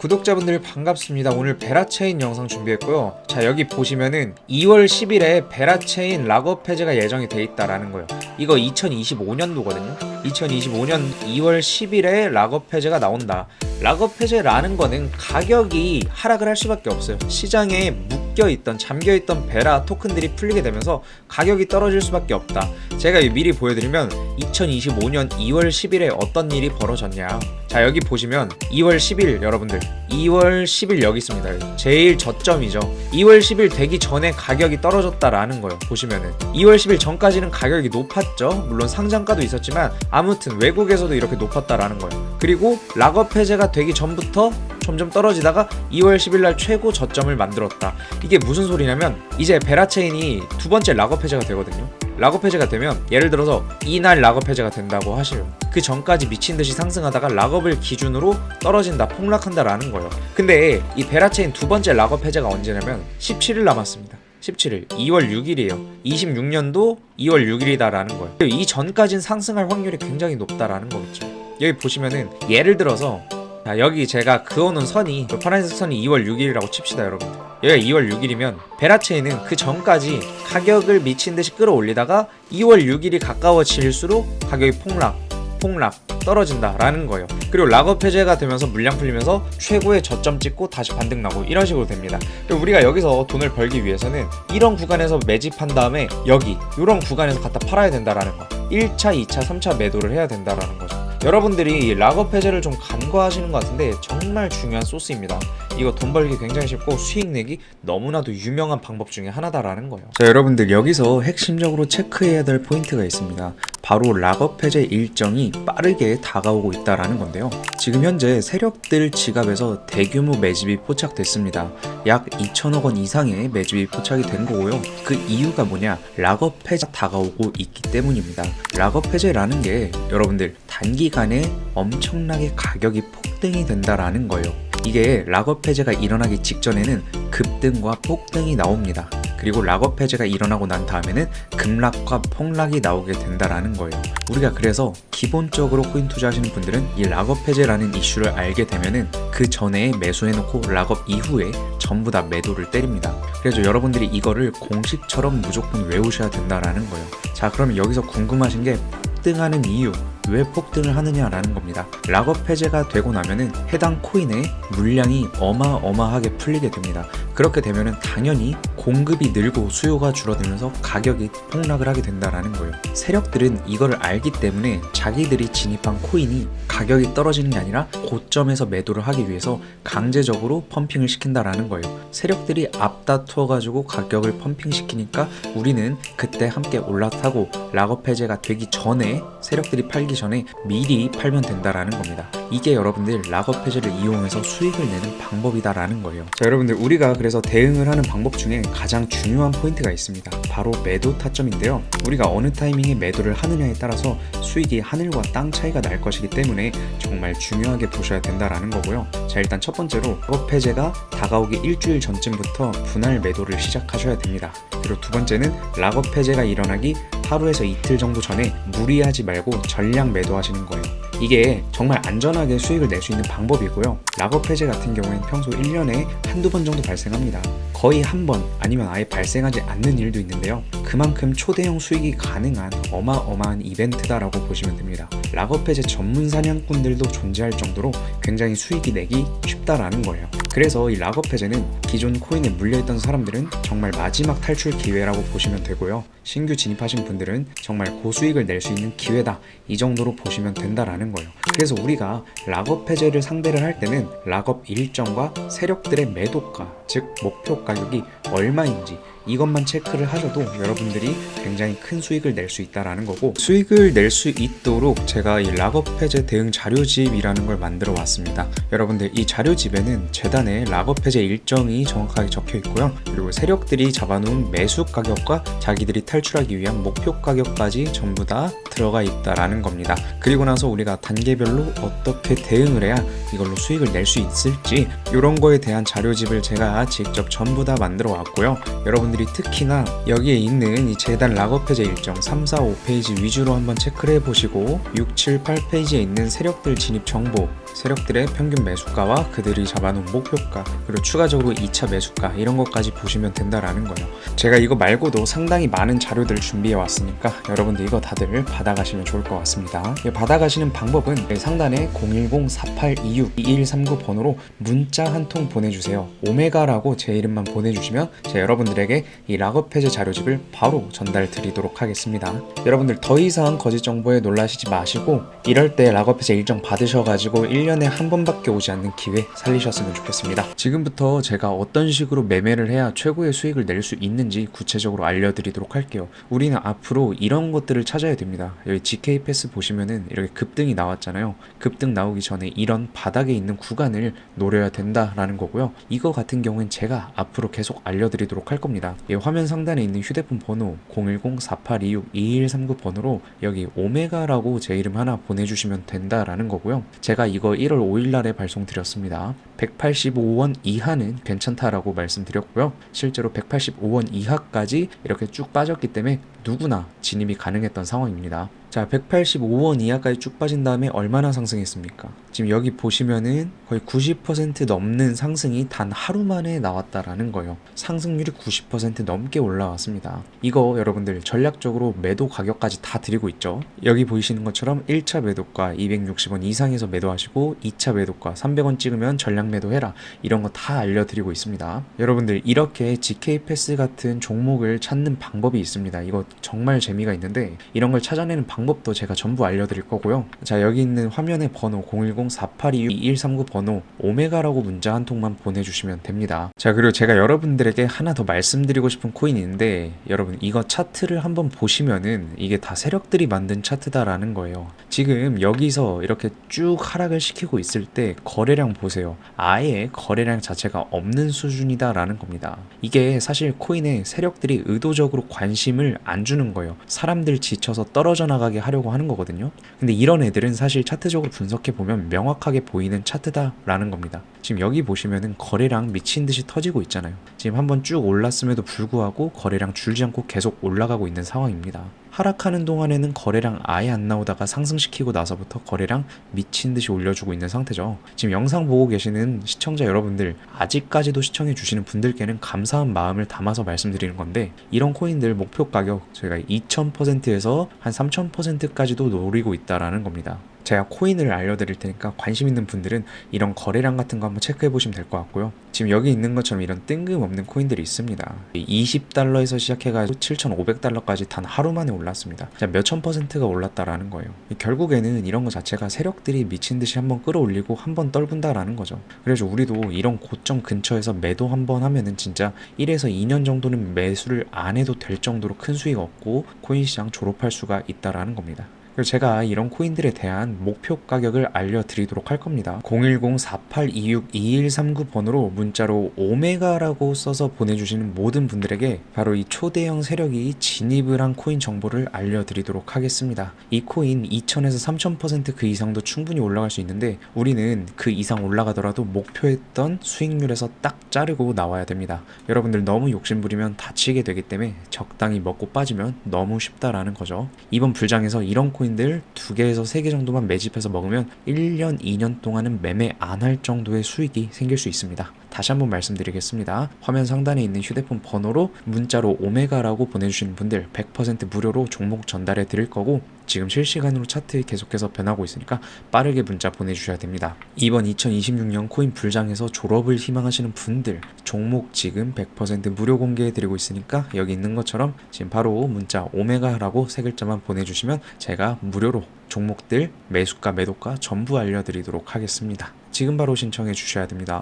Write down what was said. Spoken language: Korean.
구독자분들 반갑습니다. 오늘 베라체인 영상 준비했고요. 자 여기 보시면은 2월 10일에 베라체인 락업 해제가 예정이 돼 있다라는 거예요. 이거 2025년도거든요. 2025년 2월 10일에 락업 해제가 나온다. 락업 해제라는 거는 가격이 하락을 할 수밖에 없어요. 시장에 묶여 있던 잠겨 있던 베라 토큰들이 풀리게 되면서 가격이 떨어질 수밖에 없다. 제가 미리 보여드리면 2025년 2월 10일에 어떤 일이 벌어졌냐. 자 여기 보시면 2월 10일 여러분들 2월 10일 여기 있습니다. 제일 저점이죠. 2월 10일 되기 전에 가격이 떨어졌다라는 거예요. 보시면은 2월 10일 전까지는 가격이 높았죠. 물론 상장가도 있었지만 아무튼 외국에서도 이렇게 높았다라는 거예요. 그리고 락업 해제가 되기 전부터 점점 떨어지다가 2월 10일 날 최고 저점을 만들었다. 이게 무슨 소리냐면 이제 베라체인이 두 번째 락업 해제가 되거든요. 락업 해제가 되면 예를 들어서 이날 락업 해제가 된다고 하시요. 그 전까지 미친 듯이 상승하다가 락업을 기준으로 떨어진다, 폭락한다라는 거예요. 근데 이 베라체인 두 번째 락업 해제가 언제냐면 17일 남았습니다. 17일, 2월 6일이에요. 26년도 2월 6일이다라는 거예요. 이 전까진 상승할 확률이 굉장히 높다라는 거겠죠. 여기 보시면은 예를 들어서 자, 여기 제가 그어놓은 선이 그 파란색 선이 2월 6일이라고 칩시다 여러분들 여기가 2월 6일이면 베라체인은 그 전까지 가격을 미친 듯이 끌어올리다가 2월 6일이 가까워질수록 가격이 폭락 폭락 떨어진다 라는 거예요. 그리고 락업 해제가 되면서 물량 풀리면서 최고의 저점 찍고 다시 반등 나고 이런 식으로 됩니다. 그리고 우리가 여기서 돈을 벌기 위해서는 이런 구간에서 매집한 다음에 여기 이런 구간에서 갖다 팔아야 된다라는 거. 1차, 2차, 3차 매도를 해야 된다라는 거죠. 여러분들이 락업 해제를 좀 간과하시는 것 같은데 정말 중요한 소스입니다. 이거 돈 벌기 굉장히 쉽고 수익 내기 너무나도 유명한 방법 중에 하나다라는 거예요. 자, 여러분들 여기서 핵심적으로 체크해야 될 포인트가 있습니다. 바로 락업 해제 일정이 빠르게 다가오고 있다라는 건데요. 지금 현재 세력들 지갑에서 대규모 매집이 포착됐습니다. 약 2천억 원 이상의 매집이 포착이 된 거고요. 그 이유가 뭐냐? 락업 해제 다가오고 있기 때문입니다. 락업 해제라는 게 여러분들 단기간에 엄청나게 가격이 폭등이 된다라는 거예요. 이게 락업 해제가 일어나기 직전에는 급등과 폭등이 나옵니다. 그리고 락업 해제가 일어나고 난 다음에는 급락과 폭락이 나오게 된다라는 거예요. 우리가 그래서 기본적으로 코인 투자하시는 분들은 이 락업 해제라는 이슈를 알게 되면은 그 전에 매수해놓고 락업 이후에 전부 다 매도를 때립니다. 그래서 여러분들이 이거를 공식처럼 무조건 외우셔야 된다라는 거예요. 자, 그러면 여기서 궁금하신 게 폭등하는 이유, 왜 폭등을 하느냐라는 겁니다. 락업 해제가 되고 나면은 해당 코인의 물량이 어마어마하게 풀리게 됩니다. 그렇게 되면은 당연히 공급이 늘고 수요가 줄어들면서 가격이 폭락을 하게 된다라는 거예요. 세력들은 이거를 알기 때문에 자기들이 진입한 코인이 가격이 떨어지는 게 아니라 고점에서 매도를 하기 위해서 강제적으로 펌핑을 시킨다라는 거예요. 세력들이 앞다투어 가지고 가격을 펌핑 시키니까 우리는 그때 함께 올라타고 락업 해제가 되기 전에 세력들이 팔기 전에 미리 팔면 된다라는 겁니다. 이게 여러분들 락업 해제를 이용해서 수익을 내는 방법이다라는 거예요. 자, 여러분들 우리가 그래서 대응을 하는 방법 중에 가장 중요한 포인트가 있습니다. 바로 매도 타점인데요. 우리가 어느 타이밍에 매도를 하느냐에 따라서 수익이 하늘과 땅 차이가 날 것이기 때문에 정말 중요하게 보셔야 된다라는 거고요. 자, 일단 첫 번째로 락업 해제가 다가오기 일주일 전쯤부터 분할 매도를 시작하셔야 됩니다. 그리고 두 번째는 락업 해제가 일어나기 하루에서 이틀 정도 전에 무리하지 말고 전량 매도하시는 거예요. 이게 정말 안전하게 수익을 낼 수 있는 방법이고요. 락업 해제 같은 경우에는 평소 1년에 한두 번 정도 발생합니다. 거의 한 번 아니면 아예 발생하지 않는 일도 있는데요. 그만큼 초대형 수익이 가능한 어마어마한 이벤트다라고 보시면 됩니다. 락업 해제 전문 사냥꾼들도 존재할 정도로 굉장히 수익이 내기 쉽다라는 거예요. 그래서 이 락업 해제는 기존 코인에 물려있던 사람들은 정말 마지막 탈출 기회라고 보시면 되고요. 신규 진입하신 분들은 정말 고수익을 낼 수 있는 기회다. 이 정도로 보시면 된다라 는 거예요. 그래서 우리가 락업 해제를 상대를 할 때는 락업 일정과 세력들의 매도가, 즉 목표 가격이 얼마인지 이것만 체크를 하셔도 여러분들이 굉장히 큰 수익을 낼 수 있다라는 거고 수익을 낼 수 있도록 제가 이 락업 해제 대응 자료집이라는 걸 만들어 왔습니다. 여러분들 이 자료집에는 재단의 락업 해제 일정이 정확하게 적혀 있고요. 그리고 세력들이 잡아놓은 매수 가격과 자기들이 탈출하기 위한 목표 가격까지 전부 다 들어가 있다라는 겁니다. 그리고 나서 우리가 단계별로 어떻게 대응을 해야 이걸로 수익을 낼 수 있을지 이런 거에 대한 자료집을 제가 직접 전부 다 만들어 왔고요. 여러분 여러분들이 특히나 여기에 있는 이 재단 락업 해제 일정 3, 4, 5페이지 위주로 한번 체크를 해보시고 6, 7, 8페이지에 있는 세력들 진입 정보 세력들의 평균 매수가와 그들이 잡아놓은 목표가 그리고 추가적으로 2차 매수가 이런 것까지 보시면 된다라는 거예요 제가 이거 말고도 상당히 많은 자료들을 준비해 왔으니까 여러분들 이거 다들 받아가시면 좋을 것 같습니다 이 받아가시는 방 법은 상단에 010-4826-2139 번호로 문자 한 통 보내주세요. 오메가라고 제 이름만 보내주시면 제가 여러분들에게 이 락업 해제 자료집을 바로 전달 드리도록 하겠습니다. 여러분들 더 이상 거짓 정보에 놀라시지 마시고 이럴 때 락업 해제 일정 받으셔가지고 1년에 한 번밖에 오지 않는 기회 살리셨으면 좋겠습니다. 지금부터 제가 어떤 식으로 매매를 해야 최고의 수익을 낼 수 있는지 구체적으로 알려드리도록 할게요. 우리는 앞으로 이런 것들을 찾아야 됩니다. 여기 GK 패스 보시면은 이렇게 급등 이 나왔잖아요. 급등 나오기 전에 이런 바닥에 있는 구간을 노려야 된다라는 거고요. 이거 같은 경우엔 제가 앞으로 계속 알려드리도록 할 겁니다. 이 화면 상단에 있는 휴대폰 번호 010-4826-2139 번호로 여기 오메가라고 제 이름 하나 보내주시면 된다라는 거고요. 제가 이거 1월 5일 날에 발송드렸습니다. 185원 이하는 괜찮다라고 말씀드렸고요. 실제로 185원 이하까지 이렇게 쭉 빠졌기 때문에 누구나 진입이 가능했던 상황입니다 자, 185원 이하까지 쭉 빠진 다음에 얼마나 상승했습니까? 지금 여기 보시면은 거의 90% 넘는 상승이 단 하루 만에 나왔다라는 거예요. 상승률이 90% 넘게 올라왔습니다. 이거 여러분들 전략적으로 매도 가격까지 다 드리고 있죠. 여기 보이시는 것처럼 1차 매도가 260원 이상에서 매도하시고 2차 매도가 300원 찍으면 전략 매도해라. 이런 거 다 알려드리고 있습니다. 여러분들 이렇게 GK 패스 같은 종목을 찾는 방법이 있습니다. 이거 정말 재미가 있는데 이런 걸 찾아내는 방법 도 제가 전부 알려드릴 거고요. 자 여기 있는 화면의 번호 010-4826-2139 번호 오메가라고 문자 한 통만 보내주시면 됩니다. 자 그리고 제가 여러분들에게 하나 더 말씀드리고 싶은 코인이 있는데 여러분 이거 차트를 한번 보시면은 이게 다 세력들이 만든 차트다라는 거예요. 지금 여기서 이렇게 쭉 하락을 시키고 있을 때 거래량 보세요. 아예 거래량 자체가 없는 수준이다라는 겁니다. 이게 사실 코인에 세력들이 의도적으로 관심을 안 주는 거예요. 사람들 지쳐서 떨어져 나가 게 하려고 하는 거거든요. 근데 이런 애들은 사실 차트적으로 분석해 보면 명확하게 보이는 차트다라는 겁니다. 지금 여기 보시면은 거래량 미친 듯이 터지고 있잖아요. 지금 한번 쭉 올랐음에도 불구하고 거래량 줄지 않고 계속 올라가고 있는 상황입니다. 하락하는 동안에는 거래량 아예 안 나오다가 상승시키고 나서부터 거래량 미친 듯이 올려주고 있는 상태죠. 지금 영상 보고 계시는 시청자 여러분들 아직까지도 시청해 주시는 분들께는 감사한 마음을 담아서 말씀드리는 건데 이런 코인들 목표 가격 저희가 2000%에서 한 3000%까지도 노리고 있다라는 겁니다. 제가 코인을 알려드릴 테니까 관심 있는 분들은 이런 거래량 같은 거 한번 체크해 보시면 될 것 같고요. 지금 여기 있는 것처럼 이런 뜬금없는 코인들이 있습니다. 20달러에서 시작해가지고 7,500달러까지 단 하루 만에 올랐습니다. 자, 몇천 퍼센트가 올랐다라는 거예요. 결국에는 이런 것 자체가 세력들이 미친 듯이 한번 끌어올리고 한번 떨군다라는 거죠. 그래서 우리도 이런 고점 근처에서 매도 한번 하면은 진짜 1에서 2년 정도는 매수를 안 해도 될 정도로 큰 수익 얻고 코인 시장 졸업할 수가 있다라는 겁니다. 그리고 제가 이런 코인들에 대한 목표 가격을 알려드리도록 할 겁니다. 010-4826-2139 번호로 문자로 오메가라고 써서 보내주시는 모든 분들에게 바로 이 초대형 세력이 진입을 한 코인 정보를 알려드리도록 하겠습니다. 이 코인 2000에서 3000%그 이상도 충분히 올라갈 수 있는데 우리는 그 이상 올라가더라도 목표했던 수익률에서 딱 자르고 나와야 됩니다. 여러분들 너무 욕심부리면 다치게 되기 때문에 적당히 먹고 빠지면 너무 쉽다라는 거죠. 이번 불장에서 이런 코인 들 두 개에서 세 개 정도만 매집해서 먹으면 1년, 2년 동안은 매매 안 할 정도의 수익이 생길 수 있습니다. 다시 한번 말씀드리겠습니다. 화면 상단에 있는 휴대폰 번호로 문자로 오메가라고 보내주시는 분들 100% 무료로 종목 전달해 드릴 거고 지금 실시간으로 차트 계속해서 변하고 있으니까 빠르게 문자 보내주셔야 됩니다. 이번 2026년 코인 불장에서 졸업을 희망하시는 분들 종목 지금 100% 무료 공개해 드리고 있으니까 여기 있는 것처럼 지금 바로 문자 오메가라고 세 글자만 보내주시면 제가 무료로 종목들 매수가 매도가 전부 알려드리도록 하겠습니다. 지금 바로 신청해 주셔야 됩니다.